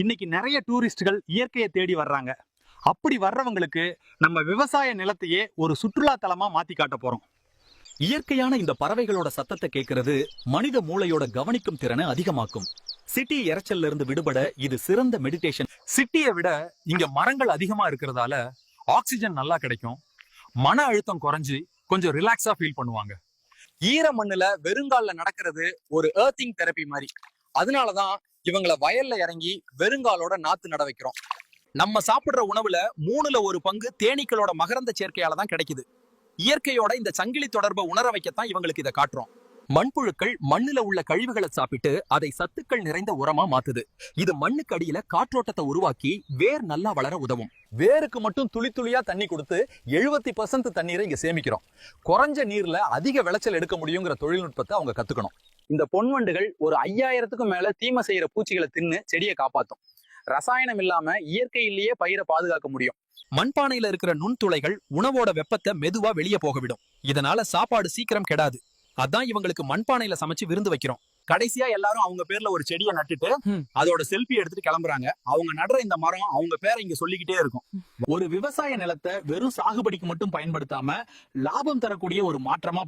இன்னைக்கு நிறைய டூரிஸ்டுகள் இயற்கையை தேடி வர்றாங்க. அப்படி வர்றவங்களுக்கு நம்ம விவசாய நிலத்தையே ஒரு சுற்றுலா தலமா மாத்தி காட்ட போறோம். இயற்கையான இந்த பறவைகளோட சத்தத்தை கேட்கறது மனித மூளையோட கவனிக்கும் திறனை அதிகமாக்கும். சிட்டி இறைச்சல்ல இருந்து விடுபட இது சிறந்த மெடிடேஷன் சிட்டியை விட இங்க மரங்கள் அதிகமா இருக்கிறதால ஆக்சிஜன் நல்லா கிடைக்கும். மன அழுத்தம் குறைஞ்சு கொஞ்சம் ரிலாக்ஸா ஃபீல் பண்ணுவாங்க. ஈர மண்ணுல வெறுங்கால்ல நடக்கிறது ஒரு ஏர்த்திங் தெரப்பி மாதிரி. அதனாலதான் இவங்கள வயல்ல இறங்கி வெறுங்காலோட நாத்து நட வைக்கிறோம். நம்ம சாப்பிடுற உணவுல மூணுல ஒரு பங்கு தேனீக்களோட மகரந்த சேர்க்கையால தான் கிடைக்குது. இயற்கையோட இந்த சங்கிலி தொடர்பை உணர வைக்கத்தான் இவங்களுக்கு இதை காட்டுறோம். மண்புழுக்கள் மண்ணுல உள்ள கழிவுகளை சாப்பிட்டு அதை சத்துக்கள் நிறைந்த உரமா மாத்துது. இது மண்ணுக்கு அடியில காற்றோட்டத்தை உருவாக்கி வேர் நல்லா வளர உதவும். வேருக்கு மட்டும் துளி துளியா தண்ணி கொடுத்து எழுபத்தி பர்சன்ட் தண்ணீரை இங்க சேமிக்கிறோம். குறைஞ்ச நீர்ல அதிக விளைச்சல் எடுக்க முடியுங்கிற தொழில்நுட்பத்தை அவங்க கத்துக்கணும். இந்த பொன்வண்டுகள் ஒரு ஐயாயிரத்துக்கும் மேல தீமை செய்யற பூச்சிகளை தின்னு செடியை காப்பாத்தும். ரசாயனம் இல்லாம இயற்கையிலேயே பயிரை பாதுகாக்க முடியும். மண்பானையில இருக்கிற நுண்துளைகள் உணவோட வெப்பத்தை மெதுவா வெளியே போக விடும். இதனால சாப்பாடு சீக்கிரம் கெடாது. அதான் இவங்களுக்கு மண்பானையில சமைச்சு விருந்து வைக்கிறோம். கடைசியா எல்லாரும் அவங்க பேர்ல ஒரு செடியை நட்டுட்டு. அதோட செல்ஃபி எடுத்துட்டு கிளம்புறாங்க. அவங்க நடுற இந்த மரம் அவங்க பேரை இங்க சொல்லிக்கிட்டே இருக்கும். ஒரு விவசாய நிலத்தை வெறும் சாகுபடிக்கு மட்டும் பயன்படுத்தாம லாபம் தரக்கூடிய ஒரு மாற்றமா